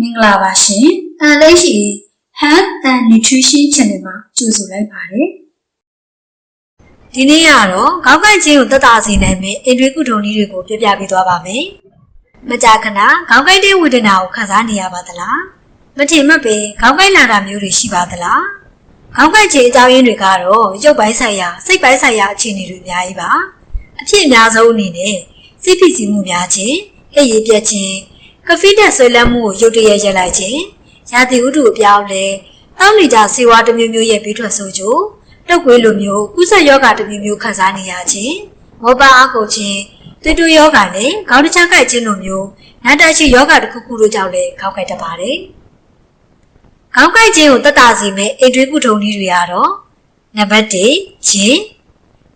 မင်္ဂလာပါရှင်။အဲလေးရှိ Health and Nutrition Channel မှာကြိုဆိုလိုက်ပါတယ်ဒီနေ့ကတော့ခေါင်းကိုက်ခြင်းကိုတက်တာစေနိုင်မယ့်အင်ဒရီကုထုံနည်းတွေကိုပြပြပေးသွားပါမယ်။မကြာခဏခေါင်းကိုက်တဲ့ဝေဒနာကိုခံစားနေရပါသလား။မထင်မှတ်ပဲခေါင်းကိုက်လာတာမျိုးတွေရှိပါသလား။ခေါင်းကိုက်ခြင်းအကြောင်းရင်းတွေကတော့ရုပ်ပိုင်းဆိုင်ရာစိတ်ပိုင်းဆိုင်ရာအခြေအနေတွေအများကြီးပါ။အဖြစ်အများဆုံးအနေနဲ့စိတ်ဖိစီးမှုများခြင်း၊အိပ်ရပြတ်ခြင်း၊ ကဖိတက်ဆွဲလန်းမှုကိုရုတ်တရက်ရက်လိုက်ခြင်း၊ရာသီဥတုအပြောင်းလဲတောင်းနေကြဆေးဝါးတစ်မျိုးမျိုးရဲ့ပြီးထွက်ဆိုကြတုပ်ကွေးလိုမျိုးကုသယောဂတစ်မျိုးမျိုးခံစားနေရခြင်းမောပါအားကိုခြင်းသွေးတိုးယောဂနဲ့ခေါင်းတစ်ချောက်ကိုက်ခြင်းလိုမျိုးနာတာရှိယောဂတစ်ခုခုတို့ကြောင့်လည်းခေါင်းကိုက်တတ်ပါတယ်။ခေါင်းကိုက်ခြင်းကိုတက်တာစီမဲ့အိတ်တွေးကုထုံနည်းတွေကတော့နံပါတ်1ဂျင်း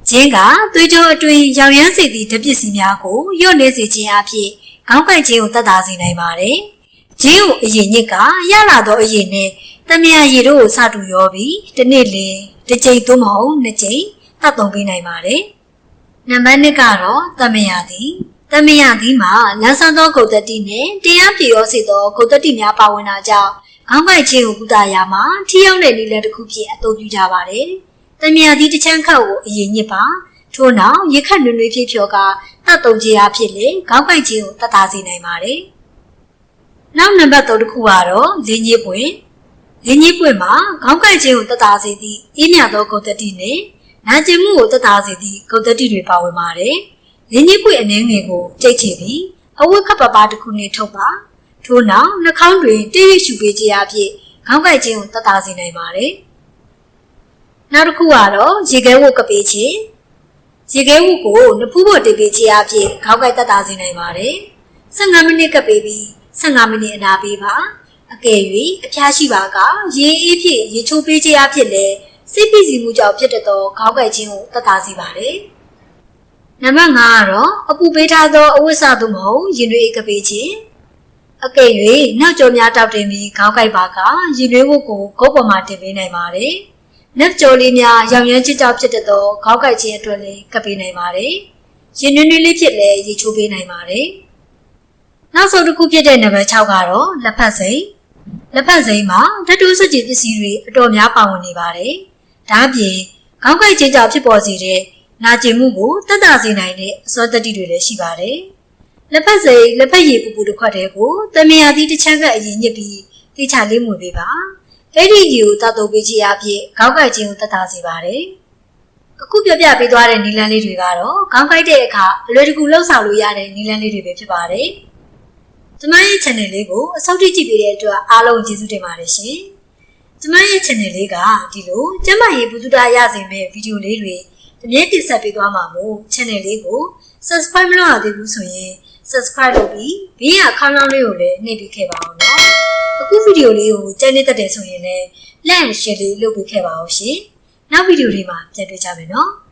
ဂျင်းကသွေးကြောအတွင်းရောင်ရမ်းစေသည့်ဓာတ်ပစ္စည်းများကိုညှို့နေစေခြင်းအဖြစ် ခေါင်းကိုက်ခြင်းကိုတက်တာစေနိုင်ပါတယ်။ဂျင်းကိုအရင်ညစ်ကရလာသောအရင်နဲ့တမယာရည်တို့ကိုစတူရောပြီးတစ်နေ့လင်းတစ်ကြိမ်သို့မဟုတ်နှစ်ကြိမ်သတ်သုံးပေးနိုင်ပါတယ်။နံပါတ်2ကတော့တမယာသည်တမယာသည်မှာလန်းဆန်းသောဂုတ်တတိနဲ့တရားပြေရောစေသောဂုတ်တတိများပါဝင်တာကြောင့်ခေါင်းကိုက်ခြင်းကိုကုသရာမှာထိရောက်တဲ့နည်းလမ်းတစ်ခုဖြစ်အသုံးပြုကြပါတယ်။တမယာသည်တစ်ချမ်းခတ်ကိုအရင်ညစ်ပါ ထို့နောက်ရခတ်နွေ့နွေ့ဖြစ်ဖြောကတတ်သုံးခြင်းအဖြစ်လေခေါင်းကိုက်ခြင်းကိုတတ်တာစေနိုင်ပါတယ်။နောက်နံပါတ်3တစ်ခုကတော့လင်းကြီးပွင့်လင်းကြီးပွင့်မှာခေါင်းကိုက်ခြင်းကိုတတ်တာစေသည့်အေးမြသောဂုတ်တတိနဲ့နာကျင်မှုကိုတတ်တာစေသည့်ဂုတ်တတိတွေပါဝင်ပါတယ်။လင်းကြီးပွင့်အနေငယ်ကိုကြိတ်ချပြီးအဝတ်ခပ်ပပတစ်ခုနဲ့ထုတ်ပါထို့နောက်နှာခေါင်းတွင်တိရိရှုပေးခြင်းအဖြစ်ခေါင်းကိုက်ခြင်းကိုတတ်တာစေနိုင်ပါတယ်။နောက်တစ်ခုကတော့ရေခဲဝတ်ကပေးခြင်း ရေခဲဝတ်ကိုနဖူးပေါ်တင်ပေးခြင်းအဖြစ်ခေါင်းကိုက်တတ်တာစေနိုင်ပါတယ်။15မိနစ်ကပေးပြီး15မိနစ်အနာပေးပါအကယ်၍အဖျားရှိပါကရေအေးဖြင့်ရေချိုးပေးခြင်းအဖြစ်လည်းစိတ်ပိစီမှုကြောင့်ဖြစ်တတ်သောခေါင်းကိုက်ခြင်းကိုတတ်တာစေပါတယ်။နံပါတ်5ကတော့အပူပေးထားသောအဝတ်စားသို့မဟုတ်ရင်တွေကပေးခြင်းအကယ်၍နောက်ကျော်များတောက်တင်ပြီးခေါင်းကိုက်ပါကရင်တွေဝတ်ကိုဂုတ်ပေါ်မှာတင်ပေးနိုင်ပါတယ်။ နက်ကျော်လေးများရောင်ရမ်းချစ်တောက်ဖြစ်တတ်သောခေါင်းကိုက်ခြင်းအတွက်လည်းကပ်ပေးနိုင်ပါတယ်။ရင်နွေးနွေးလေးဖြစ်လည်းရေချိုးပေးနိုင်ပါတယ်။နောက်ဆုံးတစ်ခုဖြစ်တဲ့နံပါတ်6ကတော့လက်ဖက်စိမ်းလက်ဖက်စိမ်းမှာဓာတုစကြည်ပစ္စည်းတွေအတော်များပါဝင်နေပါတယ်။ဒါအပြင်ခေါင်းကိုက်ခြင်းကြောင့်ဖြစ်ပေါ်စေတဲ့နာကျင်မှုကိုတက်တာစေနိုင်တဲ့အစောတတိတွေလည်းရှိပါတယ်။လက်ဖက်စိမ်းလက်ဖက်ရည်ပူပူတစ်ခွက်တည်းကိုတမယာသီးတစ်ချမ်းကအရင်ညစ်ပြီးတိချလေးမွေပေးပါ။ အဲ့ဒီကြီးကိုတတ်တော့ပေးခြင်းအပြင်ခေါင်းကိုက်ခြင်းကိုတက်တာစေပါတယ်။အခုပြပြပေးသွားတဲ့နီလန်းလေးတွေကတော့ခေါင်းကိုက်တဲ့အခါအလွယ်တကူလှုပ်ဆောင်လို့ရတဲ့နီလန်းလေးတွေပဲဖြစ်ပါတယ်။ကျမရဲ့ channel လေးကိုအစောင့်ကြည့်ပေးတဲ့အတွက်အားလုံးကျေးဇူးတင်ပါတယ်ရှင်။ကျမရဲ့ channel လေးကဒီလိုကျမရဲ့ဘုဒ္ဓရစေမဲ့ဗီဒီယိုလေးတွေတမြဲတင်ဆက်ပေးသွားမှာမို့ channel လေးကို subscribe မလုပ်ရသေးဘူးဆိုရင် subscribe လုပ်ပြီးဘေးကခေါင်းလောင်းလေးကိုလည်းနှိပ်ပေးခဲ့ပါအောင်နော်။အ ခုဗီဒီယိုလေးကိုကြိုက်နေတတ်တယ်ဆိုရင်လည်း like and share လေးလုပ်ပေးခဲ့ပါအောင်ရှင်။နောက်ဗီဒီယိုလေးမှာပြန်တွေ့ကြမယ်နော်။